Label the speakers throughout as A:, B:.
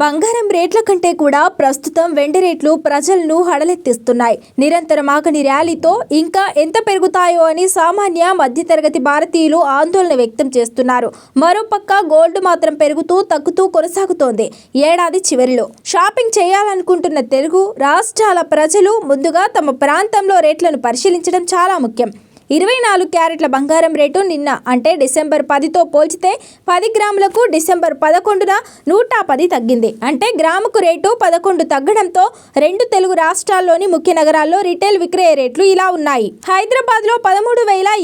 A: బంగారం రేట్ల కంటే కూడా ప్రస్తుతం వెండి రేట్లు ప్రజలను హడలెత్తిస్తున్నాయి. నిరంతరం ఆగని ర్యాలీతో ఇంకా ఎంత పెరుగుతాయో అని సామాన్య మధ్యతరగతి భారతీయులు ఆందోళన వ్యక్తం చేస్తున్నారు. మరోపక్క గోల్డ్ మాత్రం పెరుగుతూ తగ్గుతూ కొనసాగుతోంది. ఏడాది చివరిలో షాపింగ్ చేయాలనుకుంటున్న తెలుగు రాష్ట్రాల ప్రజలు ముందుగా తమ ప్రాంతంలో రేట్లను పరిశీలించడం చాలా ముఖ్యం. ఇరవై నాలుగు క్యారెట్ల బంగారం రేటు నిన్న అంటే డిసెంబర్ పదితో పోల్చితే పది గ్రాములకు డిసెంబర్ పదకొండున నూట పది తగ్గింది. అంటే గ్రాముకు రేటు పదకొండు తగ్గడంతో రెండు తెలుగు రాష్ట్రాల్లోని ముఖ్య నగరాల్లో రిటైల్ విక్రయ రేట్లు ఇలా ఉన్నాయి. హైదరాబాద్లో పదమూడు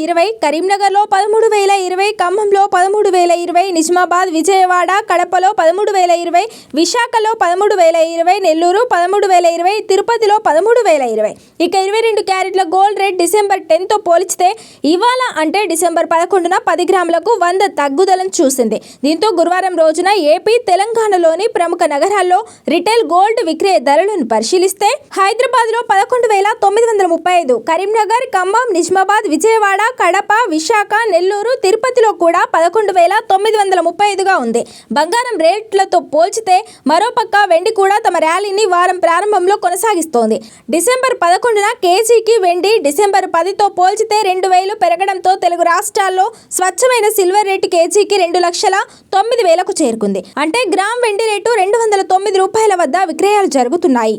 A: ఇరవై కరీంనగర్లో పదమూడు వేల ఇరవై ఖమ్మంలో పదమూడు వేల ఇరవై నిజామాబాద్ విజయవాడ కడపలో పదమూడు వేల ఇరవై విశాఖలో పదమూడు వేల ఇరవై నెల్లూరు పదమూడు వేల ఇరవై తిరుపతిలో పదమూడు వేల ఇరవై. ఇక ఇరవై రెండు క్యారెట్ల గోల్డ్ రేట్ డిసెంబర్ టెన్తో పోల్చితే ఇవాళ అంటే డిసెంబర్ పదకొండున పది గ్రాములకు వంద తగ్గుదలను చూసింది. దీంతో గురువారం రోజున ఏపీ తెలంగాణలోని ప్రముఖ నగరాల్లో రిటైల్ గోల్డ్ విక్రయ ధరలను పరిశీలిస్తే హైదరాబాద్లో పదకొండు వేల తొమ్మిది వందల ముప్పై ఐదు కరీంనగర్ ఖమ్మం నిజామాబాద్ విజయవాడ కడప విశాఖ నెల్లూరు తిరుపతిలో కూడా పదకొండు వేల తొమ్మిది వందల ముప్పై ఐదుగా ఉంది. బంగారం రేట్లతో పోల్చితే మరోపక్క వెండి కూడా తమ ర్యాలీని వారం ప్రారంభంలో కొనసాగిస్తోంది. డిసెంబర్ పదకొండున కేజీకి వెండి డిసెంబర్ పదితో పోల్చితే రెండు వేలు పెరగడంతో తెలుగు రాష్ట్రాల్లో స్వచ్ఛమైన సిల్వర్ రేటు కేజీకి రెండు లక్షల తొమ్మిది వేలకు చేరుకుంది. అంటే గ్రామ్ వెండి రేటు రెండు వందల తొమ్మిది రూపాయల వద్ద విక్రయాలు జరుగుతున్నాయి.